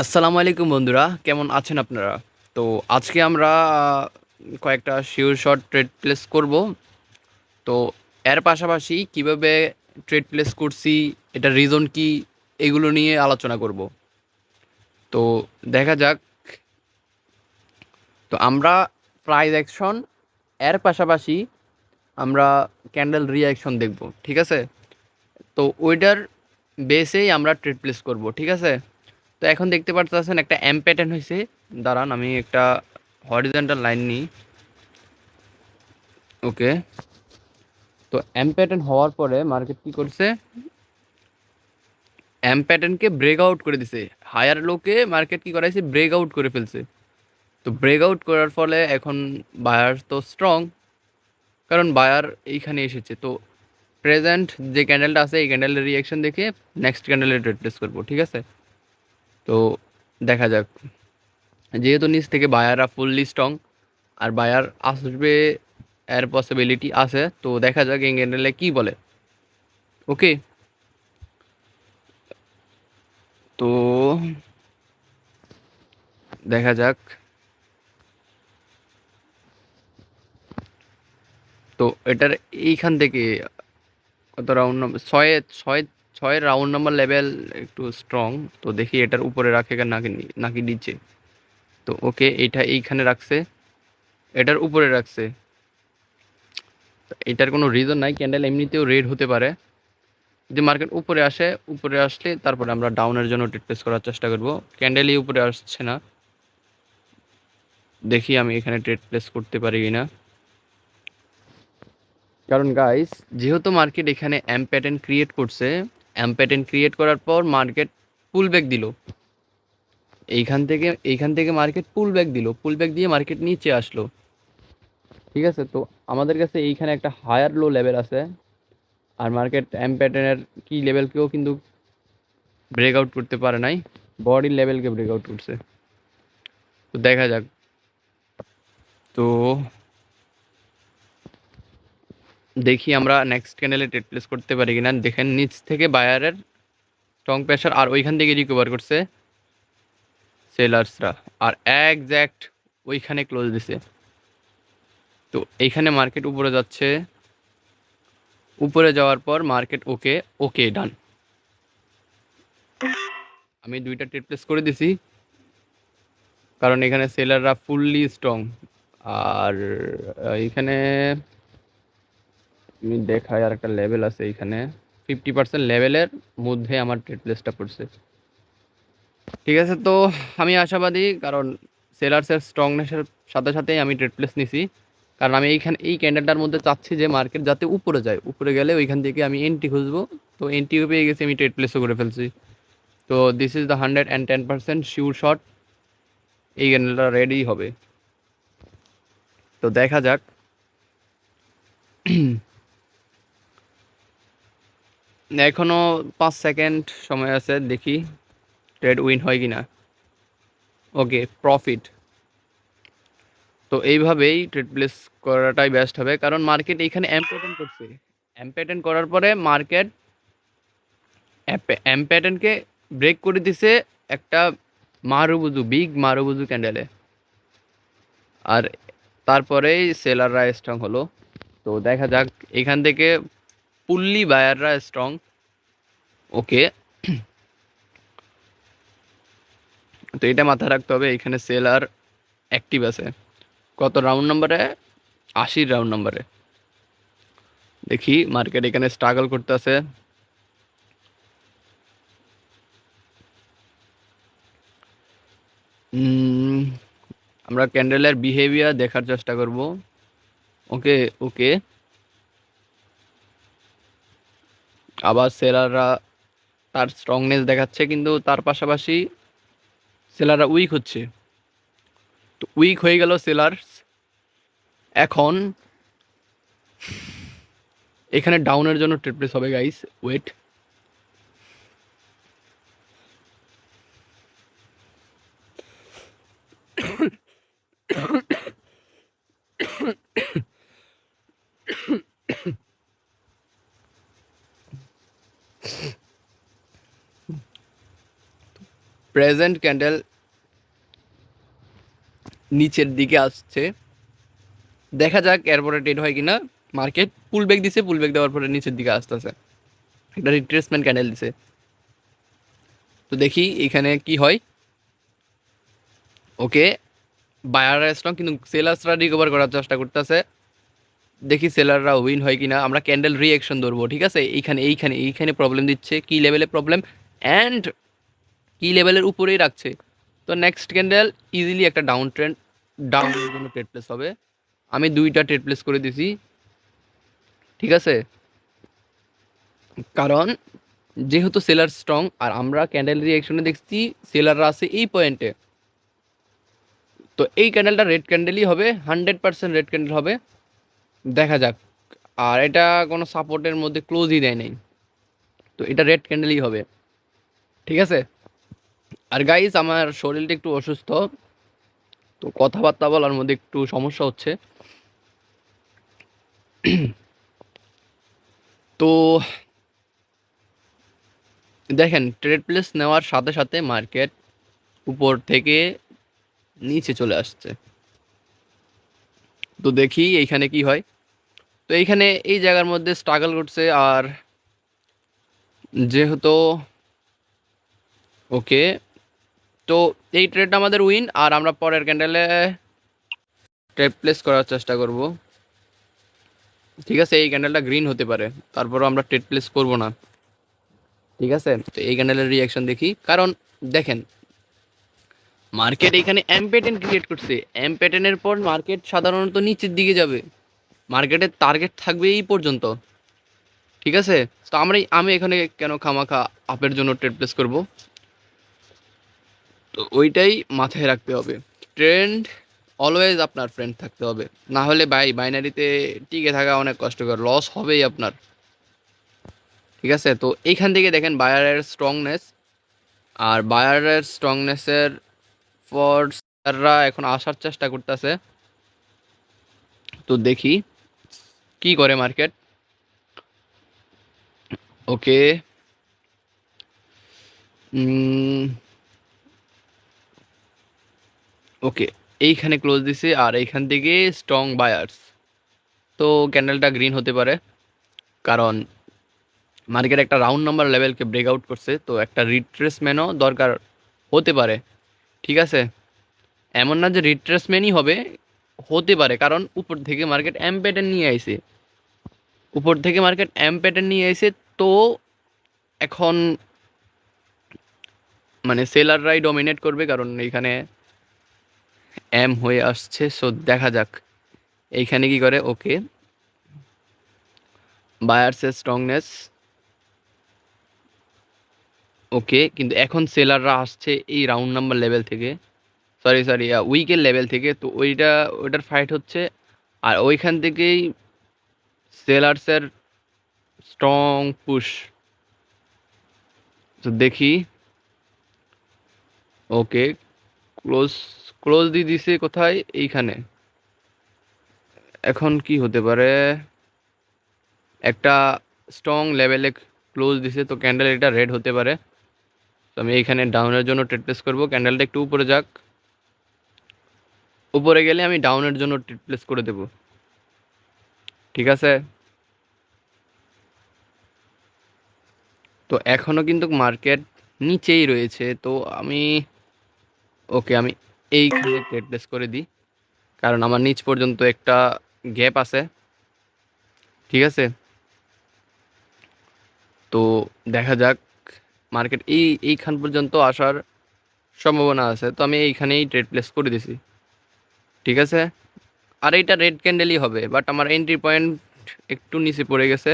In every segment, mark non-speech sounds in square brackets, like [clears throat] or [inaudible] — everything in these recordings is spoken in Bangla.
আসসালামু আলাইকুম বন্ধুরা, কেমন আছেন আপনারা? তো আজকে আমরা কয়েকটা শিওর শট ট্রেড প্লেস করব। তো এর পাশাপাশি কীভাবে ট্রেড প্লেস করছি এটা রিজন কি, এগুলো নিয়ে আলোচনা করব। তো দেখা যাক। তো আমরা প্রাইজ অ্যাকশন এর পাশাপাশি আমরা ক্যান্ডেল রিঅ্যাকশন দেখব, ঠিক আছে? তো ওইটার বেসেই আমরা ট্রেড প্লেস করব, ঠিক আছে? তো এখন দেখতে পাচ্ছেন একটা এম প্যাটার্ন হয়েছে দাঁড়ান, আমি একটা হরিজেন্টাল লাইন নিই। ওকে তো এম প্যাটার্ন হওয়ার পরে মার্কেট কি করছে? এম প্যাটার্নকে ব্রেক আউট করে দিছে। হায়ার লোকে মার্কেট কি করাইছে? ব্রেক আউট করে ফেলছে। তো ব্রেক আউট করার ফলে এখন বায়ার তো স্ট্রং কারণ বায়ার এইখানে এসেছে। তো প্রেজেন্ট যে ক্যান্ডেলটা আছে, এই ক্যান্ডেলের রিয়াকশন দেখে নেক্সট ক্যান্ডেলের ট্রেড প্লেস করব, ঠিক আছে? তো দেখা যাক। যেহেতু নিচ থেকে বায়াররা ফুললি স্ট্রং আর বায়ার আসবে, এর পসিবিলিটি আছে, তো দেখা যাক এই ক্যান্ডেলে কী বলে। ওকে তো দেখা যাক। তো এটার এইখান থেকে কত রাউন্ড ছয় ছয় ছয়ের রাউন্ড নাম্বার লেভেল একটু স্ট্রং তো দেখি এটার উপরে রাখে নাকি নাকি নিচে। তো ওকে এইটা এইখানে রাখছে, এটার উপরে রাখছে। এটার কোনো রিজন নাই ক্যান্ডেল এমনিতেও রেড হতে পারে। যদি মার্কেট উপরে আসে, উপরে আসলে তারপরে আমরা ডাউনের জন্য ট্রেড প্লেস করার চেষ্টা করব। ক্যান্ডেলই উপরে আসছে না। দেখি আমি এখানে ট্রেড প্লেস করতে পারি কি না কারণ গাইস যেহেতু মার্কেট এখানে এম প্যাটার্ন ক্রিয়েট করছে এম প্যাটার্ন ক্রিয়েট করার পর মার্কেট পুল ব্যাক দিল। এইখান থেকে এইখান থেকে মার্কেট পুল ব্যাক দিল। পুল ব্যাক দিয়ে মার্কেট নিচে আসলো। ঠিক আছে? তো আমাদের কাছে এইখানে একটা হায়ার লো লেভেল আছে। আর মার্কেট এম প্যাটার্নের কি লেভেলকেও কিন্তু ব্রেকআউট করতে পারে নাই। বডির লেভেলকে ব্রেকআউট করছে। তো দেখা যাক। তো দেখি আমরা নেক্সট ক্যান্ডেলে ট্রেড প্লেস করতে পারি কিনা। দেখেন নিচ থেকে বায়ারের স্ট্রং প্রেশার আর ওইখান থেকে রিকভার করছে সেলার্সরা আর একজ্যাক্ট ওইখানে ক্লোজ দিছে। তো এইখানে মার্কেট উপরে যাচ্ছে। উপরে যাওয়ার পর মার্কেট ওকে ওকে ডান আমি দুইটা ট্রেড প্লেস করে দিছি। কারণ এখানে সেলাররা ফুললি স্ট্রং আর আহ, এইখানে আমি দেখাই আর একটা লেভেল আছে এইখানে। ফিফটি পার্সেন্ট লেভেলের মধ্যে আমার ট্রেড প্লেসটা পড়ছে। ঠিক আছে, তো আমি আশাবাদী, কারণ সেলার্সের স্ট্রংনেসের সাথে সাথেই আমি ট্রেড প্লেস নিছি। কারণ আমি এইখানে, এই ক্যান্ডেলটার মধ্যে চাচ্ছি যে মার্কেট যাতে উপরে যায়। উপরে গেলে ওইখান থেকে আমি এন্ট্রি খুঁজবো। তো এন্ট্রিও পেয়ে গেছি, আমি ট্রেড প্লেসও করে ফেলছি। তো this is the hundred and ten percent sure shot এই ক্যান্ডেলটা রেডি হবে। তো দেখা যাক। এখনও পাঁচ সেকেন্ড সময় আছে, দেখি ট্রেড উইন হয় কি না ওকে প্রফিট তো এইভাবেই ট্রেড প্লেস করাটাই বেস্ট হবে, কারণ মার্কেট এইখানে এম করছে। প্যাটার্ন করার পরে মার্কেট এম প্যাটার্নকে ব্রেক করে দিছে একটা মারুবুজু বিগ মারুবুজু ক্যান্ডেলে আর তারপরেই সেলাররা স্ট্রং হলো। তো দেখা যাক, এখান থেকে পুল্লি বায়াররা স্ট্রং ওকে তো এটা মাথায় রাখতে হবে, এখানে সেলার অ্যাক্টিভ আছে। কত রাউন্ড নম্বরে আশির রাউন্ড নম্বরে দেখি মার্কেট এখানে স্ট্রাগল করতে আছে আমরা ক্যান্ডেলের বিহেভিয়ার দেখার চেষ্টা করব। ওকে ওকে আবার সেলাররা তার স্ট্রংনেস দেখাচ্ছে, কিন্তু তার পাশাপাশি সেলাররা উইক হচ্ছে। তো উইক হয়ে গেল সেলার্স। এখন এখানে ডাউনের জন্য ট্রিপ্লেস হবে গাইস ওয়েট প্রেজেন্ট ক্যান্ডেল নিচের দিকে আসছে। দেখা যাক এরপরে ট্রেড হয় কিনা। মার্কেট পুল ব্যাক দিছে পুল ব্যাক দেওয়ার পরে নিচের দিকে আসতেছে। একটা রিট্রেসমেন্ট ক্যান্ডেল দিছে। তো দেখি এখানে কি হয়। ওকে বায়াররা স্ট্রং কিন্তু সেলার্সরা রিকভার করার চেষ্টা করতেছে। দেখি সেলাররা উইন হয় কিনা। আমরা ক্যান্ডেল রিয়াকশন ধরবো, ঠিক আছে? এইখানে এইখানে এইখানে প্রবলেম দিচ্ছে, কি লেভেলে প্রবলেম অ্যান্ড কি লেভেলের উপরেই রাখছে। তো নেক্সট ক্যান্ডেল ইজিলি একটা ডাউন ট্রেন্ড ডাউনের জন্য ট্রেড প্লেস হবে। আমি দুইটা ট্রেড প্লেস করে দিছি, ঠিক আছে? কারণ যেহেতু সেলার স্ট্রং আর আমরা ক্যান্ডেল রিয়াকশনে দেখছি সেলাররা আছে এই পয়েন্টে তো এই ক্যান্ডেলটা রেড ক্যান্ডেলই হবে হান্ড্রেড পার্সেন্ট রেড ক্যান্ডেল হবে। দেখা যাক। আর এটা কোনো সাপোর্টের মধ্যে ক্লোজই দেয় নাই। তো এটা রেড ক্যান্ডেলই হবে। ঠিক আছে? আর গাইস আমার শরীরটা একটু অসুস্থ। তো কথাবার্তা বলার মধ্যে একটু সমস্যা হচ্ছে। [clears throat] তো দেখেন ট্রেড প্লেস নেওয়ার সাথে সাথে মার্কেট উপর থেকে নিচে চলে আসছে। তো দেখি এইখানে কি হয়। তো এইখানে এই জায়গার মধ্যে স্ট্রাগল করছে আর যেহেতু ওকে তো এই ট্রেডটা আমাদের উইন আর আমরা পরের ক্যান্ডেলে ট্রেড প্লেস করার চেষ্টা করব। ঠিক আছে, এই ক্যান্ডেলটা গ্রিন হতে পারে, তারপরও আমরা ট্রেড প্লেস করব না। ঠিক আছে, তো এই ক্যান্ডেলের রিয়াকশন দেখি। কারণ দেখেন মার্কেট এখানে অ্যাম্পেটেন ক্রিয়েট করছে। এম প্যাটার্নের পর মার্কেট সাধারণত নিচের দিকে যাবে। মার্কেটের টার্গেট থাকবে এই পর্যন্ত। ঠিক আছে? তো আমরা আমি এখানে কেন খামাখা আপের জন্য ট্রেড প্লেস করব? তো ওইটাই মাথায় রাখতে হবে। ট্রেন্ড অলওয়েজ আপনার ফ্রেন্ড থাকতে হবে। না হলে বাই বাইনারিতে টিকে থাকা অনেক কষ্টকর। লস হবেই আপনার। ঠিক আছে? তো এইখান থেকে দেখেন বায়ারের স্ট্রংনেস আর বায়ারের স্ট্রংনেসের ফর্সরা এখন আসার চেষ্টা করতেছে। তো দেখি। কি করে মার্কেট? ওকে। ওকে, এইখানে ক্লোজ দিছে, আর এইখান থেকে স্ট্রং বায়ার্স। তো ক্যান্ডেলটা গ্রিন হতে পারে, কারণ মার্কেট একটা রাউন্ড নাম্বার লেভেলকে ব্রেকআউট করছে, তো একটা রিট্রেসমেন্টও দরকার হতে পারে, ঠিক আছে? এমন না যে রিট্রেসমেন্টই হবে, হতে পারে, কারণ উপর থেকে মার্কেট প্যাটার্ন নিয়ে আইছে। উপর থেকে মার্কেট এম প্যাটার্ন নিয়ে এসে তো এখন মানে সেলাররাই ডমিনেট করবে, কারণ এইখানে এম হয়ে আসছে। সো দেখা যাক। এইখানে কি করে? ওকে বায়ার্সের স্ট্রংনেস ওকে কিন্তু এখন সেলাররা আসছে এই রাউন্ড নাম্বার লেভেল থেকে। সরি সরি উইকের লেভেল থেকে। তো ওইটা, ওইটার ফাইট হচ্ছে। আর ওইখান থেকেই সেলার্সের স্ট্রং পুশ। তো দেখি। ওকে, ক্লোজ ক্লোজ দিয়ে দিছে কোথায়? এইখানে। এখন কি হতে পারে? একটা স্ট্রং লেভেলে ক্লোজ দিছে, তো ক্যান্ডেল এটা রেড হতে পারে। তো আমি এইখানে ডাউনের জন্য ট্রেড প্লেস করব। ক্যান্ডেলটা একটু উপরে যাক। উপরে গেলে আমি ডাউনের জন্য ট্রেড প্লেস করে দেব। ঠিক আছে? তো এখনও কিন্তু মার্কেট নিচেই রয়েছে। তো আমি, ওকে আমি এইখানে ট্রেড প্লেস করে দিই। কারণ আমার নিচ পর্যন্ত একটা গ্যাপ আছে। ঠিক আছে? তো দেখা যাক মার্কেট এই, এইখান পর্যন্ত আসার সম্ভাবনা আছে। তো আমি এইখানেই ট্রেড প্লেস করে দিছি। ঠিক আছে? আর এইটা রেড ক্যান্ডেলই হবে বাট আমার এন্ট্রি পয়েন্ট একটু নিচে পড়ে গেছে।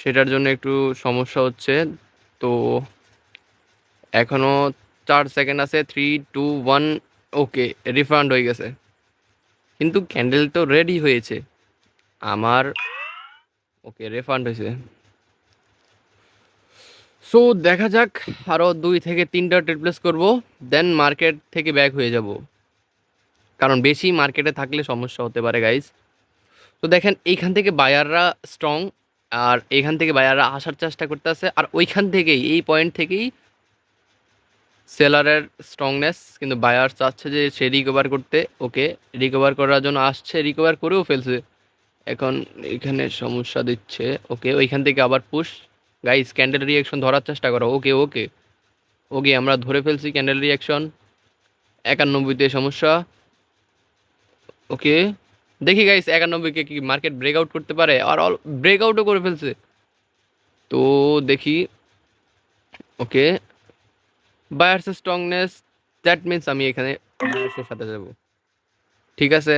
সেটার জন্য একটু সমস্যা হচ্ছে। তো এখনও চার সেকেন্ড আছে three two one okay refund হয়ে গেছে। কিন্তু ক্যান্ডেল তো রেডি হয়েছে। আমার ওকে রিফান্ড হয়েছে। সো দেখা যাক আরও দুই থেকে তিনটা ট্রেড প্লেস করব দেন মার্কেট থেকে ব্যাক হয়ে যাব। কারণ বেশি মার্কেটে থাকলে সমস্যা হতে পারে গাইজ তো দেখেন, এইখান থেকে বায়াররা স্ট্রং আর এখান থেকে বায়াররা আসার চেষ্টা করতে করতেছে। আর ওইখান থেকেই, এই পয়েন্ট থেকেই সেলারের স্ট্রংনেস কিন্তু বায়ার চাচ্ছে যে সে রিকভার করতে। ওকে রিকভার করার জন্য আসছে রিকভার করেও ফেলছে। এখন এখানে সমস্যা দিচ্ছে। ওকে, ওইখান থেকে আবার পুশ গাইস ক্যান্ডেল রিয়াকশন ধরার চেষ্টা করো। ওকে ওকে। ওকে, আমরা ধরে ফেলছি ক্যান্ডেল রিয়াকশন একানব্বইতে সমস্যা। ওকে দেখি গাইস একানব্বইকে কি মার্কেট ব্রেকআউট করতে পারে? আর অল ব্রেকআউটও করে ফেলছে। তো দেখি। ওকে। বায়ার্সের স্ট্রংনেস দ্যাট মিন্স আমি এখানে বায়ার্সের সাথে যাব। ঠিক আছে।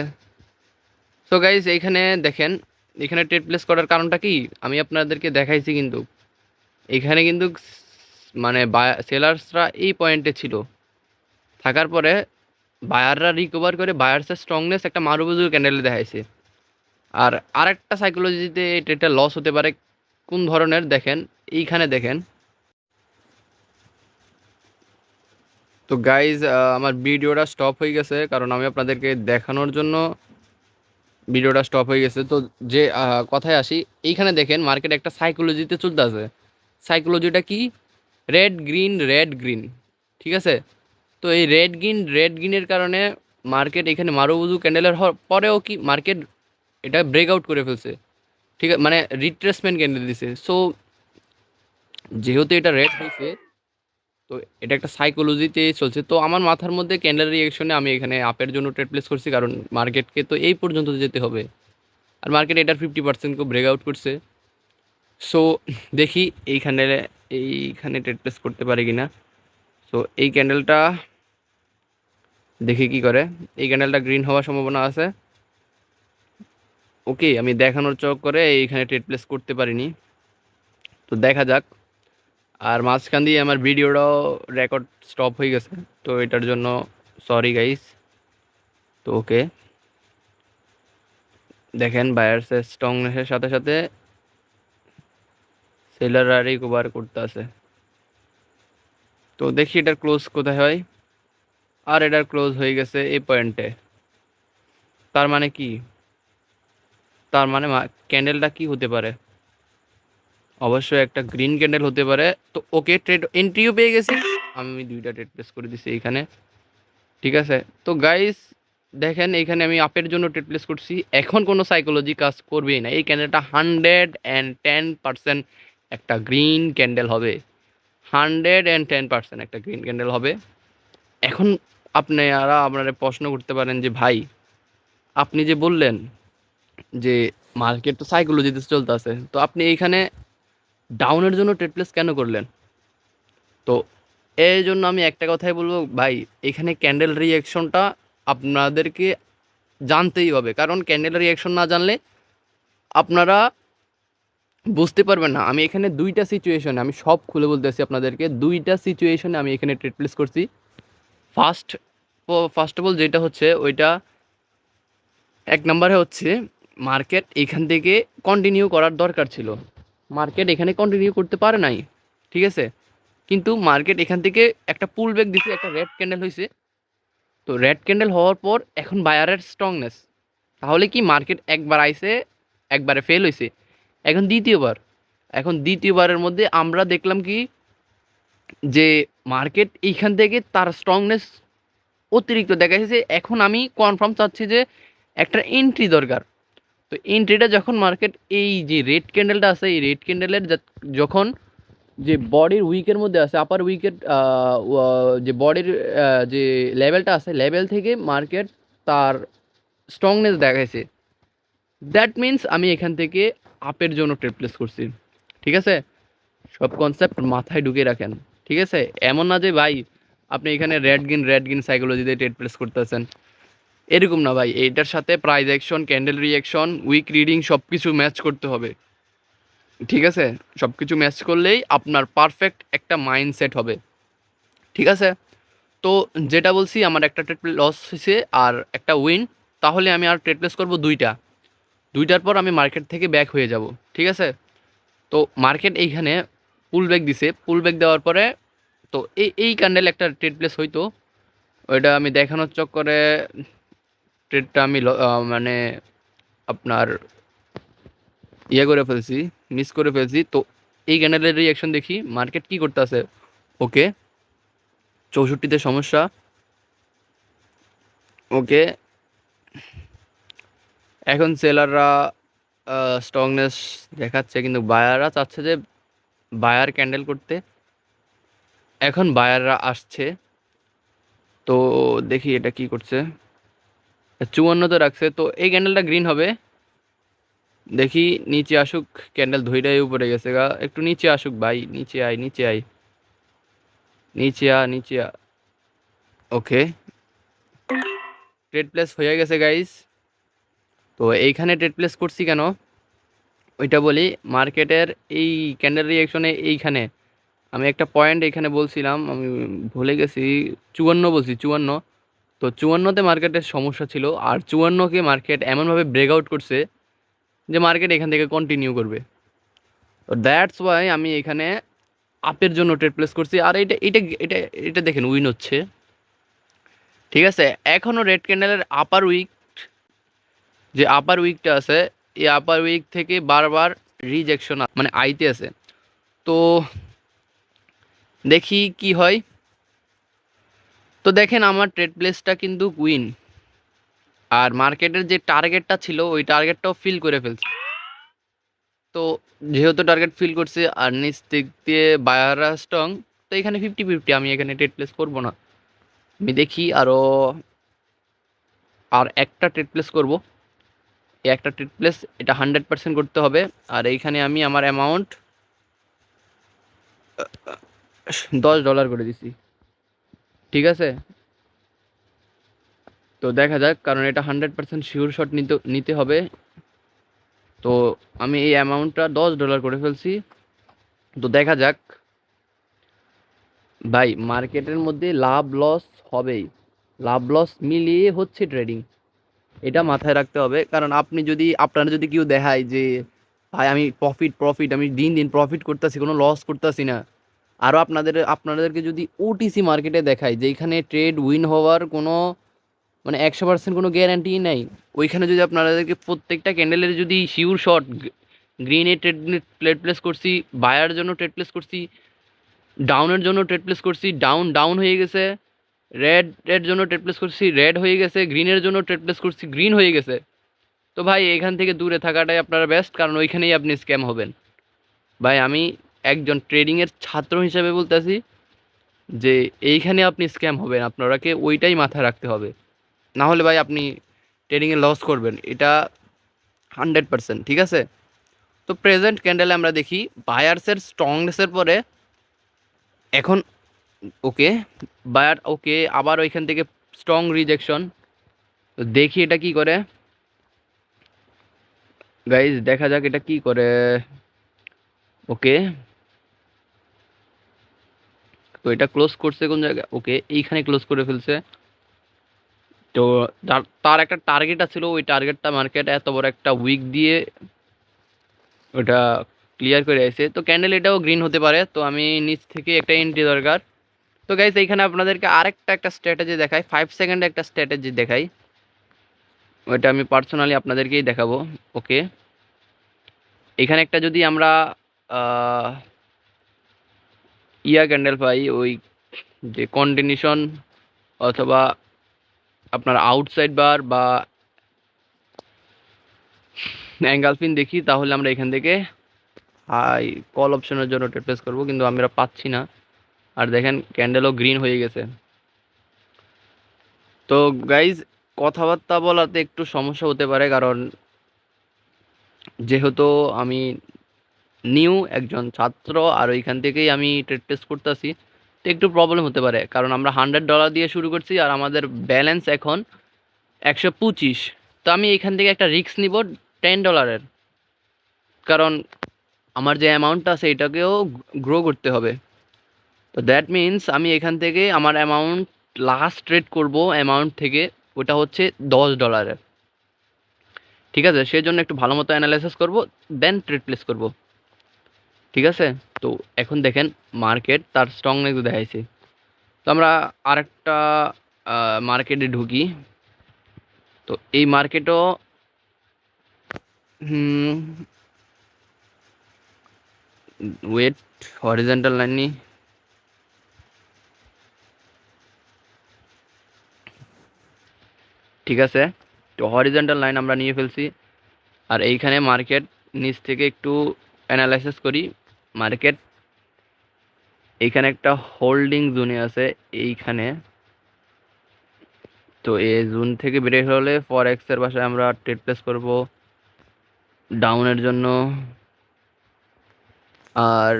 সো গাইস এইখানে দেখেন, এখানে ট্রেড প্লেস করার কারণটা কি? আমি আপনাদেরকে দেখাইছি কিন্তু। এখানে কিন্তু মানে সেলার্সরা এই পয়েন্টে ছিল। থাকার পরে বায়াররা রিকভার করে, বায়ার্সের স্ট্রংনেস একটা মারুবুজু ক্যান্ডেলে দেখাইছে। আর আরেকটা সাইকোলজিতে এটা ট্রেডটা লস হতে পারে, কোন ধরনের দেখেন, এইখানে দেখেন। তো গাইজ আমার ভিডিওটা স্টপ হয়ে গেছে, কারণ আমি আপনাদেরকে দেখানোর জন্য ভিডিওটা স্টপ হয়ে গেছে। তো যে কথায় আসি, এইখানে দেখেন মার্কেট একটা সাইকোলজিতে চলতে আছে সাইকোলজিটা কি? রেড গ্রিন রেড গ্রিন ঠিক আছে? তো এই রেড গ্রিন রেড গ্রিনের কারণে মার্কেট এখানে মারুবুজু ক্যান্ডেলের হওয়ার পরেও কি মার্কেট এটা ব্রেকআউট করে ফেলছে। ঠিক আছে মানে রিট্রেসমেন্ট ক্যান্ডেল দিছে। সো যেহেতু এটা রেড হয়েছে, তো এটা একটা সাইকোলজিতে চলছে। তো আমার মাথার মধ্যে ক্যান্ডেল রিয়েকশনে আমি এখানে আপের জন্য ট্রেড প্লেস করছি, কারণ মার্কেটকে তো এই পর্যন্ত যেতে হবে। আর মার্কেট এটার ফিফটি পার্সেন্টকে ব্রেকআউট করছে। সো দেখি এইখানে এইখানে ট্রেড প্লেস করতে পারে কি না সো এই ক্যান্ডেলটা দেখি কি করে। এই ক্যান্ডেলটা গ্রিন হওয়ার সম্ভাবনা আছে। ওকে আমি দেখানোর চক করে এইখানে ট্রেড প্লেস করতে পারিনি। তো দেখা যাক। আর মাঝখান দিয়ে আমার ভিডিওটাও রেকর্ড স্টপ হয়ে গেছে। তো এটার জন্য সরি গাইস তো ওকে দেখেন বায়ার্সের স্ট্রংনেসের সাথে সাথে সেলাররা রিকভার করতে আছে। তো দেখি এটার ক্লোজ কোথায় হয়। আর এটার ক্লোজ হয়ে গেছে এই পয়েন্টে তার মানে কি? তার মানে ক্যান্ডেলটা কি হতে পারে? অবশ্যই একটা গ্রিন ক্যান্ডেল হতে পারে। তো ওকে ট্রেড এন্ট্রিও পেয়ে গেছি। আমি দুইটা ট্রেড প্লেস করে দিছি এইখানে। ঠিক আছে? তো গাইস দেখেন এখানে আমি আপের জন্য ট্রেড প্লেস করছি। এখন কোনো সাইকোলজি কাজ করবেই না। এই ক্যান্ডেলটা হান্ড্রেড অ্যান্ড টেন পার্সেন্ট একটা গ্রিন ক্যান্ডেল হবে। হান্ড্রেড অ্যান্ড টেন পার্সেন্ট একটা গ্রিন ক্যান্ডেল হবে। এখন আপনি আপনারা আপনারা প্রশ্ন করতে পারেন যে, ভাই, আপনি যে বললেন যে মার্কেট তো সাইকোলজিতে চলতে আছে তো আপনি এইখানে ডাউনের জন্য ট্রেড প্লেস কেন করলেন? তো এই জন্য আমি একটা কথাই বলব, ভাই, এখানে ক্যান্ডেল রিয়াকশনটা আপনাদেরকে জানতেই হবে। কারণ ক্যান্ডেল রিয়াকশন না জানলে আপনারা বুঝতে পারবেন না। আমি এখানে দুইটা সিচুয়েশনে আমি সব খুলে বলতেছি আপনাদেরকে। দুইটা সিচুয়েশনে আমি এখানে ট্রেড প্লেস করছি। ফার্স্ট ফার্স্ট অফ অল যেটা হচ্ছে, ওইটা এক নম্বরে হচ্ছে মার্কেট এখান থেকে কন্টিনিউ করার দরকার ছিল। মার্কেট এখানে কন্টিনিউ করতে পারে নাই, ঠিক আছে? কিন্তু মার্কেট এখান থেকে একটা পুল ব্যাক দিছে, একটা রেড ক্যান্ডেল হয়েছে তো রেড ক্যান্ডেল হওয়ার পর এখন বায়ারের স্ট্রংনেস তাহলে কি মার্কেট একবার আইসে একবারে ফেল হয়েছে এখন দ্বিতীয়বার। এখন দ্বিতীয়বারের মধ্যে আমরা দেখলাম কি, যে মার্কেট এইখান থেকে তার স্ট্রংনেস অতিরিক্ত দেখা যাচ্ছে। এখন আমি কনফার্ম চাচ্ছি যে একটা এন্ট্রি দরকার। তো এন্ট্রিটা যখন মার্কেট এই যে রেড ক্যান্ডেলটা আছে, এই রেড ক্যান্ডেলের যখন যে বডির উইকের মধ্যে আছে আপার উইকেট যে বডির যে লেভেলটা আছে লেভেল থেকে মার্কেট তার স্ট্রংনেস দেখাইছে। দ্যাট মিন্স আমি এখান থেকে আপের জন্য ট্রেড প্লেস করছি। ঠিক আছে? সব কনসেপ্ট মাথায় ঢুকে রাখেন। ঠিক আছে? এমন না যে ভাই, আপনি এখানে রেড গিন রেড গিন সাইকোলজিতে ট্রেড প্লেস করতেছেন। এরকম না ভাই, এইটার সাথে price action candle reaction wick reading সব কিছু ম্যাচ করতে হবে। ঠিক আছে? সব কিছু ম্যাচ করলেই আপনার পারফেক্ট একটা মাইন্ডসেট হবে। ঠিক আছে? তো যেটা বলছি, আমার একটা ট্রেড লস হয়েছে আর একটা উইন তাহলে আমি আর ট্রেড প্লেস করব দুইটা। দুইটার পর আমি মার্কেট থেকে ব্যাক হয়ে যাব, ঠিক আছে? তো মার্কেট এইখানে পুল ব্যাক দিছে। পুল ব্যাক দেওয়ার পরে তো এই এই ক্যান্ডেল একটা ট্রেড প্লেস হইতো। ওইটা আমি দেখানোর চক্করে ট্রেডটা আমি মানে আপনার ইয়ে করে ফেলছি মিস করে ফেলছি। তো এই ক্যান্ডেলের রিয়াকশন দেখি মার্কেট কি করতে আছে ওকে, চৌষট্টিতে সমস্যা। ওকে এখন সেলাররা স্ট্রংনেস দেখাচ্ছে, কিন্তু বায়াররা চাচ্ছে যে বায়ার ক্যান্ডেল করতে। এখন বায়াররা আসছে। তো দেখি এটা কি করছে। চুয়ান্ন তো রাখছে, তো এই ক্যান্ডেলটা গ্রিন হবে। দেখি নিচে আসুক ক্যান্ডেল ধৈরাই উপরে গেছে গা। একটু নিচে আসুক ভাই, নিচে আয় নিচে আয়। নিচে আ নিচে আ। ওকে ট্রেড প্লেস হয়ে গেছে গাইস তো এইখানে ট্রেড প্লেস করছি কেন? ওইটা বলি মার্কেটের এই ক্যান্ডেল রিয়েকশনে এইখানে। আমি একটা পয়েন্ট এখানে বলছিলাম, আমি ভুলে গেছি, চুয়ান্ন বলছি, চুয়ান্ন। তো চুয়ান্নতে মার্কেটের সমস্যা ছিল, আর চুয়ান্নকে মার্কেট এমনভাবে ব্রেকআউট করছে যে মার্কেট এখান থেকে কন্টিনিউ করবে। তো দ্যাটস ওয়াই আমি এখানে আপের জন্য ট্রেড প্লেস করছি, আর এটা এটা এটা এটা দেখেন উইন হচ্ছে। ঠিক আছে? এখনও রেড ক্যান্ডেলের আপার উইক যে আপার উইকটা আছে, এই আপার উইক থেকে বারবার রিজেকশন মানে আইতে আছে। তো দেখি কি হয়। তো দেখেন আমার ট্রেড প্লেসটা কিন্তু উইন আর মার্কেটের যে টার্গেটটা ছিল, ওই টার্গেটটাও ফিল করে ফেলছে। তো যেহেতু টার্গেট ফিল করছে, আর নিচ দিক দিয়ে বায়াররা স্ট্রং তো এখানে ফিফটি ফিফটি আমি এখানে ট্রেড প্লেস করব না। আমি দেখি আরও আর একটা ট্রেড প্লেস করব। একটা ট্রেড প্লেস এটা হান্ড্রেড পার্সেন্ট করতে হবে। আর এইখানে আমি আমার অ্যামাউন্ট দশ ডলার করে দিছি। ঠিক আছে? তো দেখা যাক, কারণ এটা হান্ড্রেড পার্সেন্ট শিওর শট নিতে নিতে হবে। তো আমি এই অ্যামাউন্টটা দশ ডলার করে ফেলছি। তো দেখা যাক। ভাই মার্কেটের মধ্যে লাভ লস হবেই। লাভ লস মিলিয়ে হচ্ছে ট্রেডিং এটা মাথায় রাখতে হবে। কারণ আপনি যদি, আপনারা যদি কেউ দেখায় যে, ভাই, আমি প্রফিট প্রফিট আমি দিন দিন প্রফিট করতেছি, কোনো লস করতেছি না। আরও আপনাদের, আপনাদেরকে যদি ওটিসি মার্কেটে দেখায় যে এখানে ট্রেড উইন হওয়ার কোনো মানে একশো পার্সেন্ট কোনো গ্যারান্টি নেই, ওইখানে যদি আপনাদেরকে প্রত্যেকটা ক্যান্ডেলের যদি শিওর শট গ্রিনে ট্রেড ট্রেড প্লেস করছি বায়ার জন্য ট্রেড প্লেস করছি ডাউনের জন্য ট্রেড প্লেস করছি ডাউন ডাউন হয়ে গেছে রেড রেড জন্য ট্রেড প্লেস করছি রেড হয়ে গেছে গ্রিনের জন্য ট্রেড প্লেস করছি গ্রিন হয়ে গেছে। তো ভাই, এখান থেকে দূরে থাকাটাই আপনারা বেস্ট কারণ ওইখানেই আপনি স্ক্যাম হবেন। ভাই, আমি একজন ট্রেডিংয়ের ছাত্র হিসাবে বলতেছি যে, এইখানে আপনি স্ক্যাম হবেন, আপনারাকে ওইটাই মাথায় রাখতে হবে। না হলে ভাই, আপনি ট্রেডিংয়ে লস করবেন, এটা হান্ড্রেড পারসেন্ট ঠিক আছে? তো প্রেজেন্ট ক্যান্ডেলে আমরা দেখি বায়ার্সের স্ট্রংনেসের পরে এখন ওকে বায়ার ওকে আবার ওইখান থেকে স্ট্রং রিজেকশন তো দেখি এটা কি করে। গাইজ দেখা যাক এটা কি করে। ওকে। তো এটা ক্লোজ করছে কোন জায়গায়? ওকে, এইখানে ক্লোজ করে ফেলছে। তো তার- একটা টার্গেট আছিল, ওই টার্গেটটা মার্কেট এত বড় একটা উইক দিয়ে ওটা ক্লিয়ার করে আছে তো ক্যান্ডেল এটাও গ্রিন হতে পারে, তো আমি নিচ থেকে একটা এন্ট্রি দরকার। তো গাইজ এইখানে আপনাদেরকে আরেকটা একটা স্ট্র্যাটেজি দেখাই। ফাইভ সেকেন্ডে একটা স্ট্র্যাটেজি দেখাই। ওইটা আমি পার্সোনালি আপনাদেরকেই দেখাবো। ওকে এখানে একটা যদি আমরা ইয়া ক্যান্ডেল পাই, ওই যে কন্টিনিউশন অথবা আপনার আউটসাইড বার বা অ্যাঙ্গাল পিন দেখি, তাহলে আমরা এখান থেকে হাই কল অপশনের জন্য টেপ্লেস করব। কিন্তু আমরা পাচ্ছি না। আর দেখেন ক্যান্ডেলও গ্রিন হয়ে গেছে। তো গাইজ কথাবার্তা বলাতে একটু সমস্যা হতে পারে কারণ যেহেতু আমি নিউ একজন ছাত্র আর ওইখান থেকেই আমি ট্রেড টেস্ট করতেছি, তো একটু প্রবলেম হতে পারে। কারণ আমরা হান্ড্রেড ডলার দিয়ে শুরু করছি আর আমাদের ব্যালেন্স এখন একশো পঁচিশ। তো আমি এখান থেকে একটা রিস্ক নিব টেন ডলারের কারণ আমার যে অ্যামাউন্টটা আছে, এটাকেও গ্রো করতে হবে। তো দ্যাট মিন্স আমি এখান থেকে আমার অ্যামাউন্ট লাস্ট ট্রেড করব অ্যামাউন্ট থেকে, ওটা হচ্ছে দশ ডলারের ঠিক আছে? সেই জন্য একটু ভালো মতো অ্যানালাইসিস করব দেন ট্রেড প্লেস করব। ঠিক আছে? তো এখন দেখেন মার্কেট তার স্ট্রংনেস দেখাইছে। তো আমরা আরেকটা মার্কেটে ঢুকি। তো এই মার্কেটও ওয়েট হরিজেন্টাল লাইন নি। ঠিক আছে? তো হরিজেন্টাল লাইন আমরা নিয়ে ফেলছি। আর এইখানে মার্কেট নিচ থেকে একটু অ্যানালাইসিস করি। মার্কেট এইখানে একটা হোল্ডিং জোনে আছে এইখানে। তো এই জোন থেকে বেরিয়ে হলে ফর এক্সের বাসায় আমরা ট্রেড প্লেস করব। ডাউনের জন্য। আর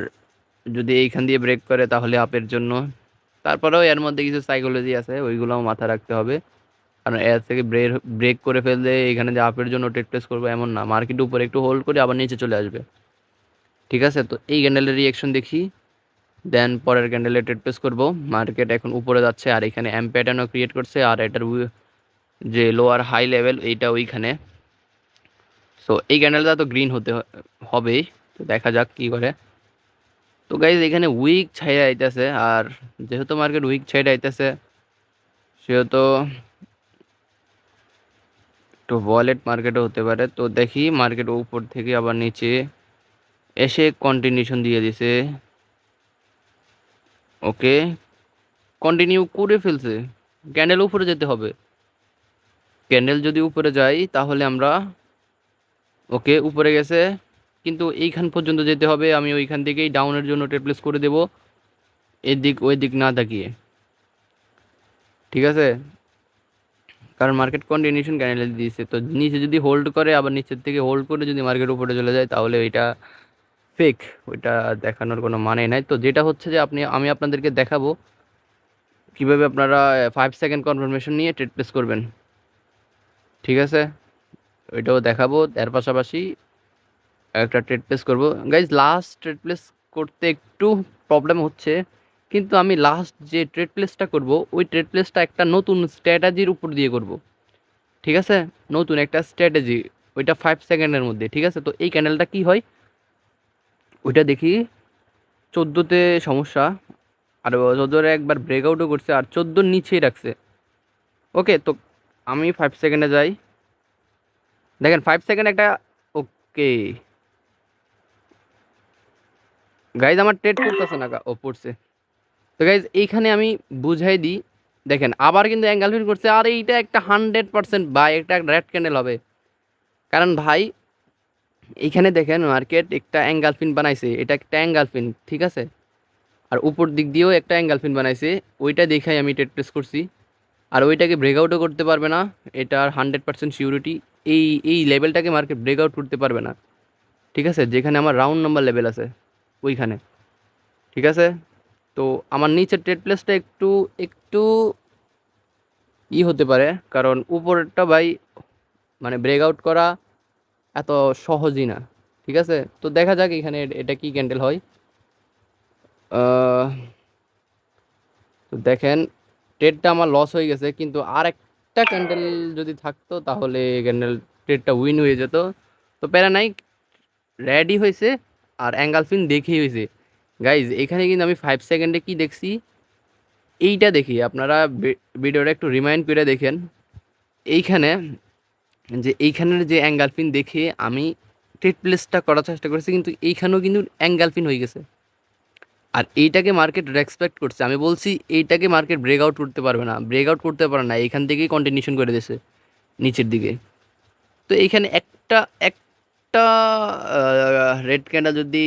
যদি এইখান দিয়ে ব্রেক করে তাহলে আপের জন্য। তারপরেও এর মধ্যে কিছু সাইকোলজি আছে, ওইগুলোও মাথায় রাখতে হবে। কারণ এর থেকে ব্রেক ব্রেক করে ফেললে এখানে যে আপের জন্য ট্রেড প্লেস করব এমন না। মার্কেট উপরে একটু হোল্ড করে আবার নিচে চলে আসবে। ঠিক আছে? তো এই ক্যান্ডেলের রিয়েকশন দেখি। দেন পরের ক্যান্ডেলে ট্রেড প্লেস করব। মার্কেট এখন উপরে যাচ্ছে আর এখানে এম প্যাটার্নও ক্রিয়েট করছে আর এটার যে লোয়ার হাই লেভেল এইটা ওইখানে। সো এই ক্যান্ডেলটা তো গ্রিন হতে হবেই। তো দেখা যাক কী করে। তো গাইজ এখানে উইক ছাইড়া আইতেছে। আর যেহেতু মার্কেট উইক ছাইড়া আইতেছে, সেহেতু একটু ওয়ালেট মার্কেটও হতে পারে। তো দেখি মার্কেট উপর থেকে আবার নিচে এসে কন্টিনিউশন দিয়ে দিছে। ওকে কন্টিনিউ করে ফেলছে। ক্যান্ডেল উপরে যেতে হবে। ক্যান্ডেল যদি উপরে যাই, তাহলে আমরা ওকে উপরে গেছে। কিন্তু এইখান পর্যন্ত যেতে হবে। আমি ওইখান থেকেই ডাউনের জন্য টেপ্লেস করে দেব। এদিক ওই দিক না তাকিয়ে। ঠিক আছে? কারণ মার্কেট কন্টিনিউশন ক্যান্ডেল দিয়েছে। তো নিচে যদি হোল্ড করে, আবার নিচের থেকে হোল্ড করে যদি মার্কেট উপরে চলে যায়, তাহলে ওইটা ফেক ওইটা দেখানোর কোনো মানে নাই। তো যেটা হচ্ছে যে আপনি, আমি আপনাদেরকে দেখাবো কীভাবে আপনারা ফাইভ সেকেন্ড কনফার্মেশন নিয়ে ট্রেড প্লেস করবেন। ঠিক আছে? ওইটাও দেখাবো, এর পাশাপাশি একটা ট্রেড প্লেস করব। গাইজ লাস্ট ট্রেড প্লেস করতে একটু প্রবলেম হচ্ছে। কিন্তু আমি লাস্ট যে ট্রেড প্লেসটা করব, ওই ট্রেড প্লেসটা একটা নতুন স্ট্র্যাটাজির উপর দিয়ে করব। ঠিক আছে? নতুন একটা স্ট্র্যাটেজি ওইটা ফাইভ সেকেন্ডের মধ্যে, ঠিক আছে? তো এই ক্যান্ডেলটা কি হয়? ওইটা দেখি, চোদ্দোতে সমস্যা, আর চোদ্দোরে একবার ব্রেকআউটও করছে, আর চোদ্দোর নিচেই রাখছে। ওকে তো আমি ফাইভ সেকেন্ডে যাই। দেখেন ফাইভ সেকেন্ড একটা ওকে গাইজ আমার ট্রেড করতেছে না ও পড়ছে। তো গাইজ এইখানে আমি বুঝাই দিই, দেখেন, আবার কিন্তু অ্যাঙ্গেল ফিন করছে, আর এইটা একটা হান্ড্রেড পার্সেন্ট বাই একটা রেড ক্যান্ডেল হবে। কারণ ভাই, এইখানে দেখেন মার্কেট একটা অ্যাঙ্গেল ফিন বানাইছে, এটা একটা অ্যাঙ্গেল ফিন ঠিক আছে? আর উপর দিক দিয়েও একটা অ্যাঙ্গেল ফিন বানাইছে, ওইটা দেখাই আমি ট্রেড প্লেস করছি। আর ওইটাকে ব্রেকআউটও করতে পারবে না, এটার হান্ড্রেড পার্সেন্ট সিউরিটি এই এই লেভেলটাকে মার্কেট ব্রেকআউট করতে পারবে না। ঠিক আছে? যেখানে আমার রাউন্ড নাম্বার লেভেল আছে, ওইখানে। ঠিক আছে? তো আমার নিচের ট্রেড প্লেসটা একটু একটু ই হতে পারে, কারণ উপরেরটা ভাই মানে ব্রেক আউট করা এত সহজই না, ঠিক আছে? তো দেখা যাক এখানে এটা কি ক্যান্ডেল হয়। তো দেখেন ট্রেডটা আমার লস হয়ে গেছে, কিন্তু আর একটা ক্যান্ডেল যদি থাকতো, তাহলে ক্যান্ডেল ট্রেডটা উইন হয়ে যেত। তো প্যারা নাই রেডি হয়েছে, আর অ্যাঙ্গাল ফিন দেখেই হয়েছে। গাইজ এখানে কিন্তু আমি ফাইভ সেকেন্ডে কি দেখছি? এইটা দেখি, আপনারা ভিডিওটা একটু রিমাইন্ড করে দেখেন। এইখানে, যে এইখানের যে অ্যাঙ্গাল ফিন দেখে আমি ট্রেড প্লেসটা করার চেষ্টা করেছি, কিন্তু এইখানেও কিন্তু অ্যাঙ্গাল ফিন হয়ে গেছে। আর এইটাকে মার্কেট রেসপেক্ট করছে। আমি বলছি, এইটাকে মার্কেট ব্রেকআউট করতে পারবে না। ব্রেকআউট করতে পারে না। এখান থেকেই কন্টিনিউশন করে দিয়েছে, নিচের দিকে। তো এইখানে একটা একটা রেড ক্যান্ডেল যদি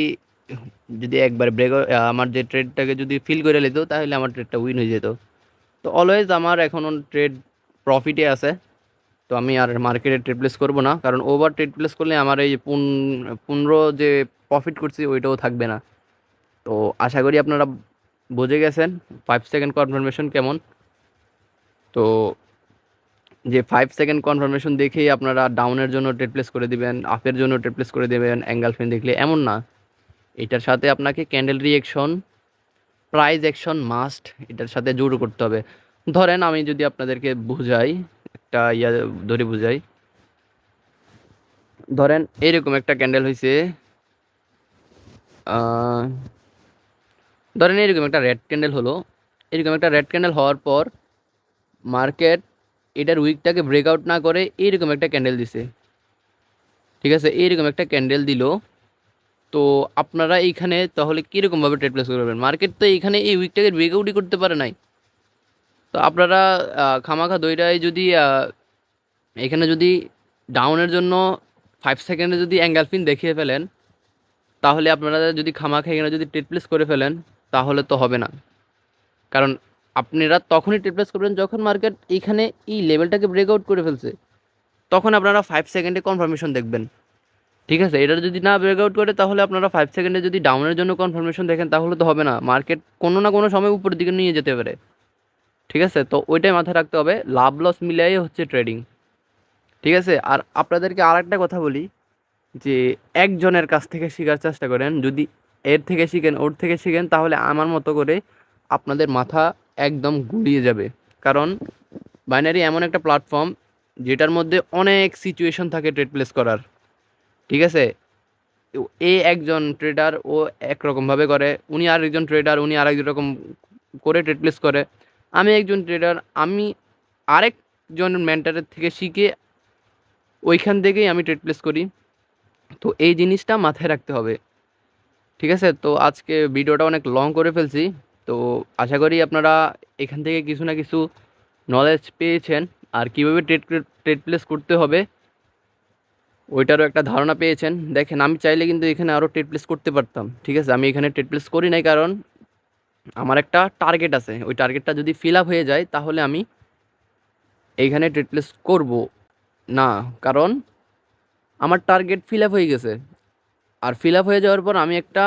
যদি একবার ব্রেক আমার যে ট্রেডটাকে যদি ফিল করে নিত, তাহলে আমার ট্রেডটা উইন হয়ে যেত। তো অলওয়েজ আমার এখনও ট্রেড প্রফিটে আছে। তো আমি আর মার্কেটে ট্রেড প্লেস করব না, কারণ ওভার ট্রেড প্লেস করলে আমার এই পুন, পনেরো যে প্রফিট করছি, ওইটাও থাকবে না। তো আশা করি আপনারা বুঝে গেছেন ফাইভ সেকেন্ড কনফার্মেশন কেমন? তো যে ফাইভ সেকেন্ড কনফার্মেশন দেখেই আপনারা ডাউনের জন্য ট্রেড প্লেস করে দিবেন আপের জন্য ট্রেড প্লেস করে দেবেন অ্যাঙ্গেল ফ্যান দেখলে এমন না। এটার সাথে আপনাকে candle reaction price action must এটার সাথে জোর করতে হবে। ধরেন আমি যদি আপনাদেরকে বুঝাই, একটা ইয়া ধরে বুঝাই। ধরেন এরকম একটা ক্যান্ডেল হয়েছে ধরেন এরকম একটা রেড ক্যান্ডেল হলো। এরকম একটা রেড ক্যান্ডেল হওয়ার পর মার্কেট এটার উইকটাকে ব্রেকআউট না করে এইরকম একটা ক্যান্ডেল দিছে। ঠিক আছে? এইরকম একটা ক্যান্ডেল দিল। তো আপনারা এইখানে তাহলে কীরকমভাবে ট্রেড প্লেস করবেন? মার্কেট তো এইখানে এই উইকটাকে ব্রেকআউটই করতে পারে নাই। তো আপনারা খামাখা দইটায় যদি এখানে যদি ডাউনের জন্য ফাইভ সেকেন্ডে যদি অ্যাঙ্গেল পিন দেখিয়ে ফেলেন, তাহলে আপনারা যদি খামাখা এখানে যদি ট্রেড প্লেস করে ফেলেন, তাহলে তো হবে না। কারণ আপনারা তখনই ট্রেড প্লেস করবেন যখন মার্কেট এইখানে এই লেভেলটাকে ব্রেকআউট করে ফেলছে। তখন আপনারা ফাইভ সেকেন্ডে কনফার্মেশন দেখবেন। ঠিক আছে এটা যদি না ব্রেকআউট করে তাহলে আপনারা ফাইভ সেকেন্ডে যদি ডাউনের জন্য কনফার্মেশন দেখেন তাহলে তো হবে না। মার্কেট কোনো না কোনো সময় উপরের দিকে নিয়ে যেতে পারে। ঠিক আছে, তো ওইটাই মাথায় রাখতে হবে। লাভ লস মিলাই হচ্ছে ট্রেডিং ঠিক আছে, আর আপনাদেরকে আর একটা কথা বলি, যে একজনের কাছ থেকে শেখার চেষ্টা করেন, যদি এর থেকে শিখেন, ওর থেকে শিখেন, তাহলে আমার মতো করে আপনাদের মাথা একদম গুলিয়ে যাবে। কারণ বাইনারি এমন একটা প্ল্যাটফর্ম যেটার মধ্যে অনেক সিচুয়েশন থাকে ট্রেড প্লেস করার। ঠিক আছে? এ একজন ট্রেডার ও একরকমভাবে করে। উনি আর একজন ট্রেডার উনি আর এক রকম করে ট্রেড প্লেস করে। আমি একজন ট্রেডার আমি আরেকজন মেন্টারের থেকে শিখে ওইখান থেকেই আমি ট্রেড প্লেস করি। তো এই জিনিসটা মাথায় রাখতে হবে। ঠিক আছে? তো আজকে ভিডিওটা অনেক লং করে ফেলছি। তো আশা করি আপনারা এখান থেকে কিছু না কিছু নলেজ পেয়েছেন। আর কীভাবে ট্রেড ট্রেড প্লেস করতে হবে ওইটারও একটা ধারণা পেয়েছেন। দেখেন, আমি চাইলে কিন্তু এখানে আরও ট্রেড প্লেস করতে পারতাম, ঠিক আছে? আমি এখানে ট্রেড প্লেস করি নাই কারণ আমার একটা টার্গেট আছে। ওই টার্গেটটা যদি ফিল আপ হয়ে যায়, তাহলে আমি এইখানে ট্রেড প্লেস করব না। কারণ আমার টার্গেট ফিল আপ হয়ে গেছে। আর ফিল আপ হয়ে যাওয়ার পর আমি একটা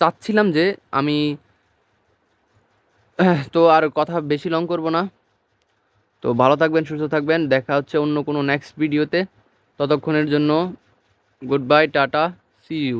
চাচ্ছিলাম যে আমি তো আর কথা বেশি লং করব না। তো ভালো থাকবেন, সুস্থ থাকবেন। দেখা হচ্ছে অন্য কোনো নেক্সট ভিডিওতে ততক্ষণের জন্য good bye tata see you